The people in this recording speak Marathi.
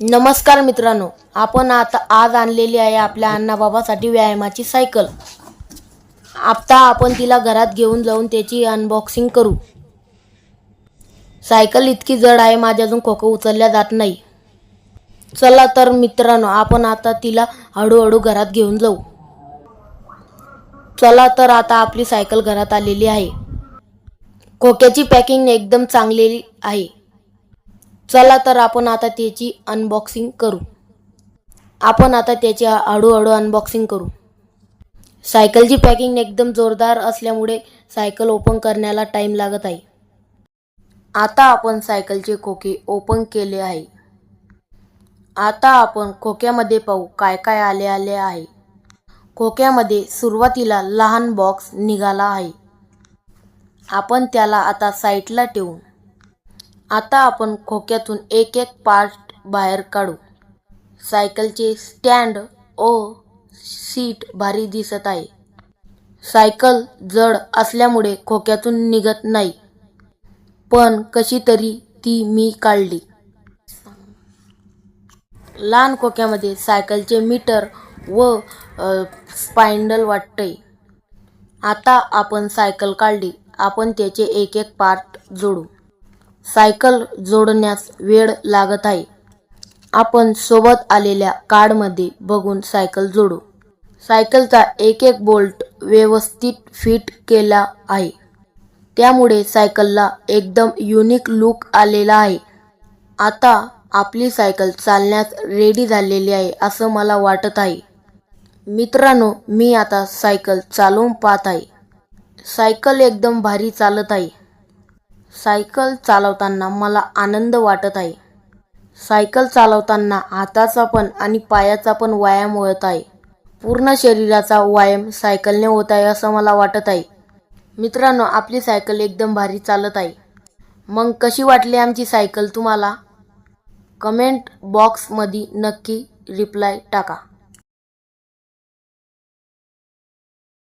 नमस्कार मित्रांनो आपण आता आज आणलेली आहे आपल्या अण्णाबाबासाठी व्यायामाची सायकल. आता आपण तिला घरात घेऊन जाऊन त्याची अनबॉक्सिंग करू. सायकल इतकी जड आहे माझ्या अजून खोकं उचलल्या जात नाही. चला तर मित्रांनो आपण आता तिला हळूहळू घरात घेऊन जाऊ. चला तर आता आपली सायकल घरात आलेली आहे. खोक्याची पॅकिंग एकदम चांगली आहे. चला तर आपण आता त्याची अनबॉक्सिंग करू. आपण आता त्याची हळूहळू अनबॉक्सिंग करू. सायकलची पॅकिंग एकदम जोरदार असल्यामुळे सायकल ओपन करण्याला टाईम लागत आहे. आता आपण सायकलचे खोके ओपन केले आहे. आता आपण खोक्यामध्ये पाहू काय काय आले आले आहे. खोक्यामध्ये सुरुवातीला लहान बॉक्स निघाला आहे. आपण त्याला आता साईटला ठेवू. आता आपण खोक्यातून एक एक पार्ट बाहेर काढू. सायकलचे स्टँड ओ सीट भारी दिसत आहे. सायकल जड असल्यामुळे खोक्यातून निघत नाही. पण कशी तरी ती मी काढली. लहान खोक्यामध्ये सायकलचे मीटर व स्पाइंडल वाटते आता आपण सायकल काढली. आपण त्याचे एक एक पार्ट जोडू. सायकल जोडण्यास वेळ लागत आहे. आपण सोबत आलेल्या कार्डमध्ये बघून सायकल जोडू. सायकलचा एक एक बोल्ट व्यवस्थित फिट केला आहे. त्यामुळे सायकलला एकदम युनिक लुक आलेला आहे. आता आपली सायकल चालण्यास रेडी झालेली आहे असं मला वाटत आहे. मित्रांनो मी आता सायकल चालवून पाहत आहे. सायकल एकदम भारी चालत आहे. सायकल चालवताना मला आनंद वाटत आहे. सायकल चालवताना हाताचा पण आणि पायाचा पण व्यायाम होत आहे. पूर्ण शरीराचा व्यायाम सायकलने होत आहे असं मला वाटत आहे. मित्रांनो आपली सायकल एकदम भारी चालत आहे. मग कशी वाटली आमची सायकल तुम्हाला? कमेंट बॉक्समध्ये नक्की रिप्लाय टाका.